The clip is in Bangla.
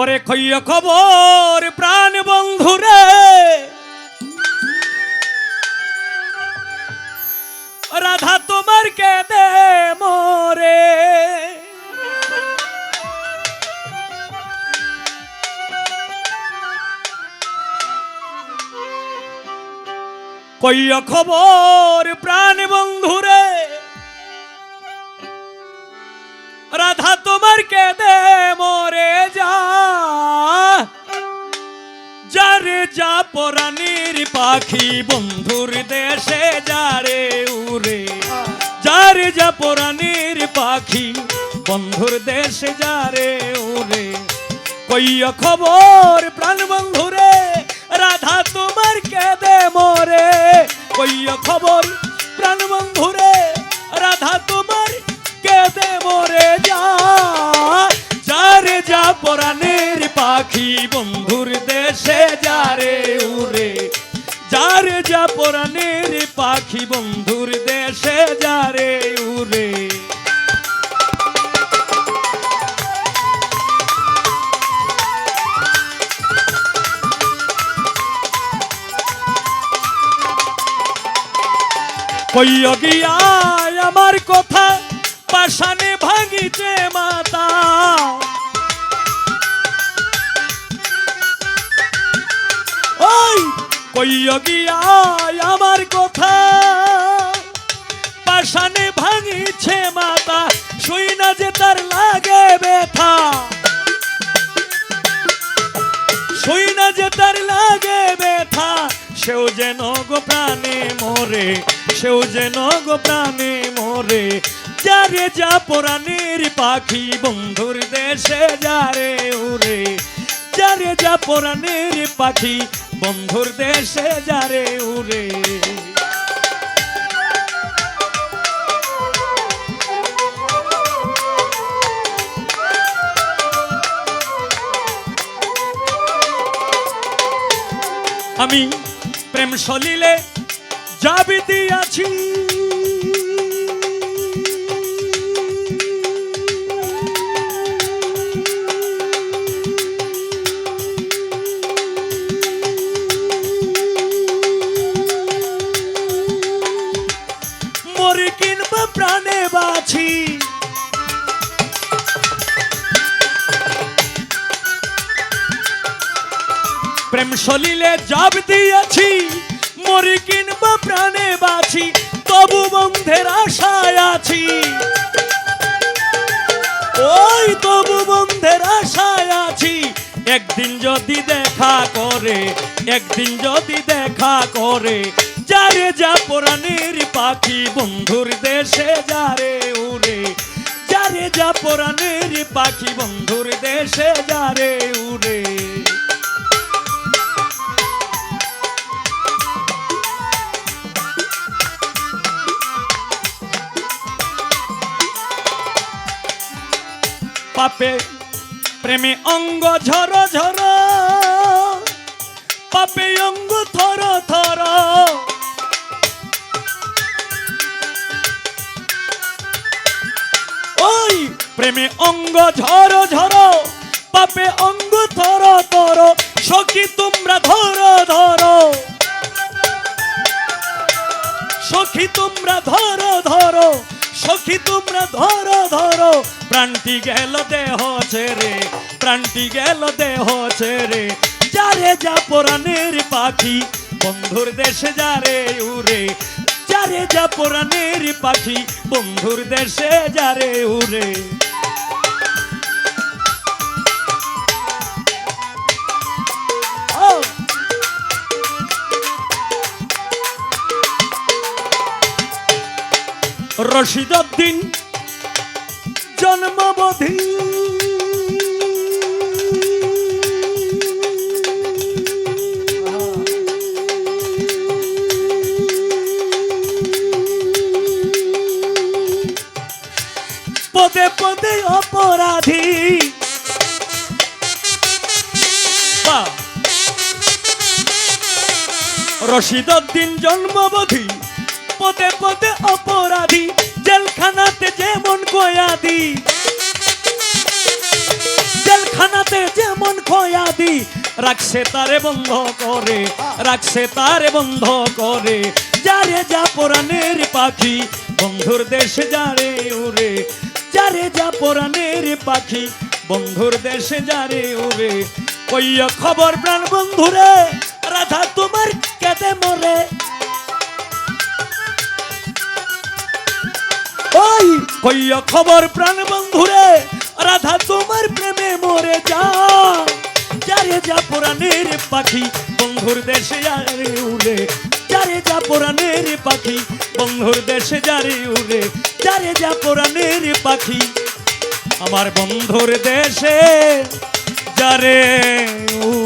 ওরে কইয় খবর, প্রাণ বন্ধুরে রাধা তোমার কে দে মোরে। কইয় খবর, প্রাণ বন্ধুরে রাধা তোমার কে দে মোরে যা পরাণীর পাখি বন্ধুর দেশে যারে উরে যারে যা পরাণীর পাখি বন্ধুর দেশে যারে উরে কইয়া খবর প্রাণ বন্ধুরে, রাধা তোমার কে দে মোরে। কইয়া খবর প্রাণ বন্ধুরে যারে যা পরাণের পাখি বন্ধুর দেশে যারে উরে কইয় গিয়া আমার কথা পাশানে ভাঙিছে কইয় গিয়া আমার কথা। পাশানে ভাঙিছে মাতা শুই না যে তার লাগে ব্যথা। শুই না যে তার লাগে ব্যথা, সেও যেন গো প্রাণে মরে, সেও যেন গো প্রাণে মরে। যারে যা পরাণের পাখি বন্ধুর দেশে যারে উরে যারে যা পরাণের পাখি বন্ধুর দেশে যারে উরে আমি প্রেম সলিলে যাবি দিয়াছি বাছি প্রেম সলিলে জব দিয়েছি, মরি কিনবা, প্রাণে বাছি তবু বন্ধের আশায় আছি। ওই তবু বন্ধের আশায় আছি। একদিন যদি দেখা করে, একদিন যদি দেখা করে যারে যা পরাণের পাখি বন্ধুর দেশে যারে উড়ে। যারে যা পরাণের পাখি বন্ধুর দেশে যারে উড়ে। পাপে প্রেমে অঙ্গ ঝর ঝর, পাপে অঙ্গ থর থর। প্রেমে অঙ্গ ঝর ঝর, পাপে অঙ্গ থর থর, সখী তোমরা ধর ধর। সখী তোমরা ধরো ধরো, সখী তোমরা ধরো ধরো। প্রাণটি গেল দেহ ছেড়ে, প্রাণটি গেল দেহ ছেড়ে, যারে যা পরাণের পাখি, বন্ধুর দেশে যারে উড়ে। যারে যা পরাণের পাখি, বন্ধুর দেশে যারে উড়ে। রশিদুদ্দিন জন্মবধি। পদে পদে অপরাধী। রশিদুদ্দিন জন্মবধি। পদে পদে অপরাধী, জেলখানাতে যেমন কয়াদি জেলখানাতে যেমন অপরাধী রাখছে তারে বন্ধ করে, রাখছে তারে বন্ধ করে। যারে যা পরাণের পাখি, বন্ধুর দেশে যারে উড়ে। যারে যা পরাণের পাখি, বন্ধুর দেশে যারে উড়ে। কইয়া খবর প্রাণ বন্ধুরে কইয়া খবর প্রাণ বন্ধুরে, রাধা তোমার প্রেমে মরে যা। যারে যা পুরাণের পাখি, বন্ধুর দেশে যারে উড়ে। যারে যা পুরাণের পাখি, বন্ধুর দেশে যারে উড়ে। যারে যা পুরাণের পাখি, আমার বন্ধুর দেশে যারে উড়ে।